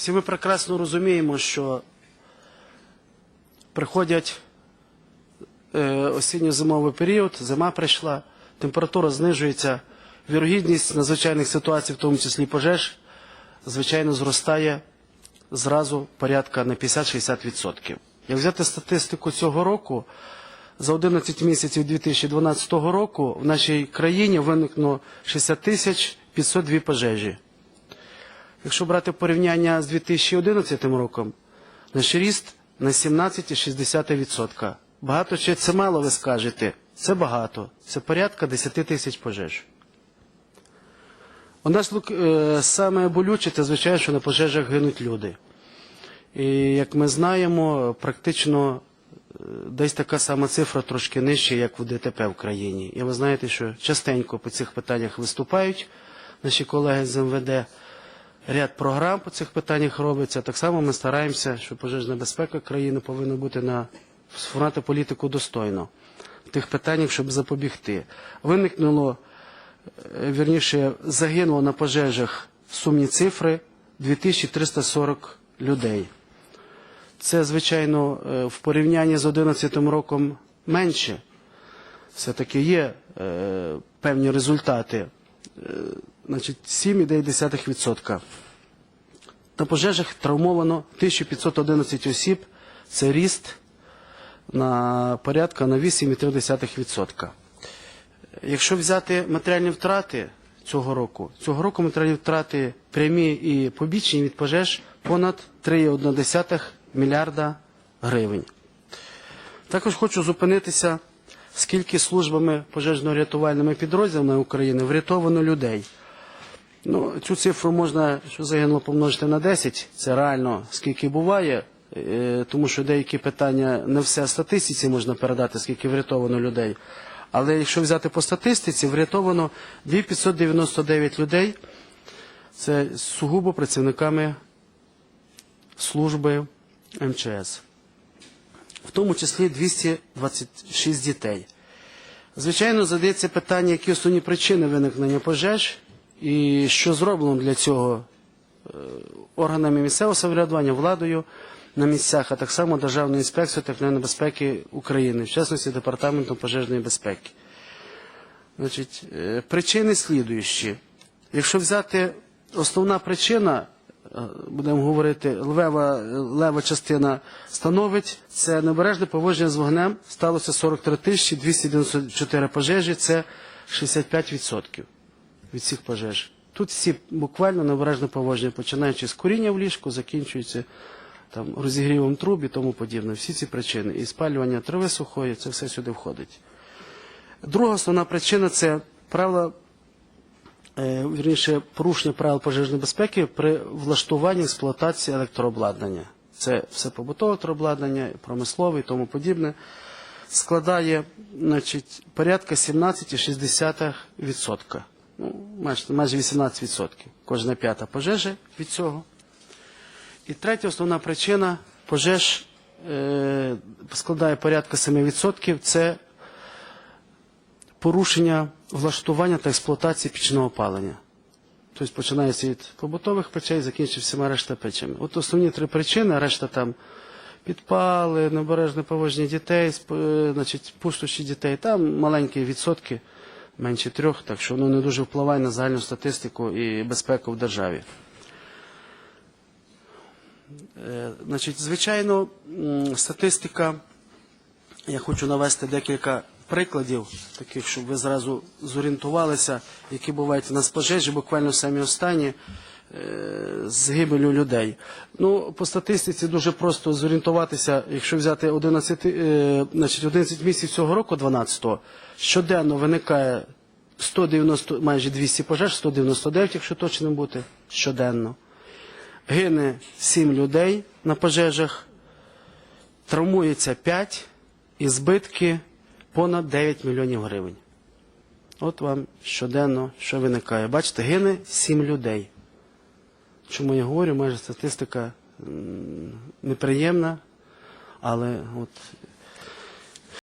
Всі ми прекрасно розуміємо, що приходять е, осінньо-зимовий період, зима прийшла, температура знижується, вірогідність надзвичайних ситуацій, в тому числі пожеж, звичайно, зростає зразу порядка на 50-60%. Як взяти статистику цього року, за 11 місяців 2012 року в нашій країні виникло 60 тисяч 502 пожежі. Якщо брати порівняння з 2011 роком, наш ріст на 17,6%. Багато чи це мало, ви скажете? Це багато. Це порядка 10 тисяч пожеж. У нас е, саме болюче, це звичайно, що на пожежах гинуть люди. І як ми знаємо, практично е, десь така сама цифра трошки нижча, як в ДТП в країні. І ви знаєте, що частенько по цих питаннях виступають наші колеги з МВД. Ряд програм по цих питаннях робиться. Так само ми стараємося, що пожежна безпека країни повинна бути на сформувати політику достойно в тих питаннях, щоб запобігти. Виникнуло, е, вірніше, загинуло на пожежах сумні цифри 2340 людей. Це, звичайно, е, в порівнянні з 2011 роком менше. Все-таки є е, певні результати. Е, значить, 7,9%. На пожежах травмовано 1511 осіб. Це ріст на порядка на 8,3%. Якщо взяти матеріальні втрати цього року, цього року матеріальні втрати прямі і побічні від пожеж понад 3,1 мільярда гривень. Також хочу зупинитися, скільки службами пожежно-рятувальними підрозділами України врятовано людей. Ну, цю цифру можна, що загинуло, помножити на 10. Це реально скільки буває, е, тому що деякі питання не все статистиці можна передати, скільки врятовано людей. Але якщо взяти по статистиці, врятовано 2599 людей. Це сугубо працівниками служби МЧС. В тому числі 226 дітей. Звичайно, задається питання, які основні причини виникнення пожеж і що зроблено для цього е, органами місцевого самоврядування, владою на місцях, а так само Державною інспекцією техногенної безпеки України, в частності Департаментом пожежної безпеки. Значить, е, причини слідуючі. Якщо взяти основна причина, е, будемо говорити, левова, лева частина становить, це небережне поводження з вогнем, сталося 43 тисячі 294 пожежі, це 65% від всіх пожеж. Тут всі буквально небережне поводження, починаючи з куріння в ліжку, закінчується там, розігрівом труб і тому подібне. Всі ці причини. І спалювання трави сухої, це все сюди входить. Друга основна причина це правила, е, вірніше, порушення правил пожежної безпеки при влаштуванні експлуатації електрообладнання. Це все побутове електрообладнання, промислове і тому подібне. Складає значить, порядка 17,6%. Ну, майже, майже 18%. Кожна п'ята пожежа від цього. І третя основна причина пожеж е, складає порядка 7%. Це порушення влаштування та експлуатації пічного опалення. Тобто починається від побутових печей, закінчується всіма решта печами. От основні три причини, решта там підпали, небережне поводження дітей, е, значить, пустощі дітей, там маленькі відсотки, менше трьох, так що воно не дуже впливає на загальну статистику і безпеку в державі. Е, Значить, звичайно, статистика, я хочу навести декілька прикладів, таких, щоб ви зразу зорієнтувалися, які бувають на спожежі, пожежі, буквально самі останні е, з гибелю людей. Ну, по статистиці дуже просто зорієнтуватися, якщо взяти 11, е, значить, 11 місяців цього року, 12-го, щоденно виникає 190, майже 200 пожеж, 199, якщо точним бути, щоденно. Гине 7 людей на пожежах, травмується 5 і збитки понад 9 мільйонів гривень. От вам щоденно, що виникає. Бачите, гине 7 людей. Чому я говорю, майже статистика неприємна, але от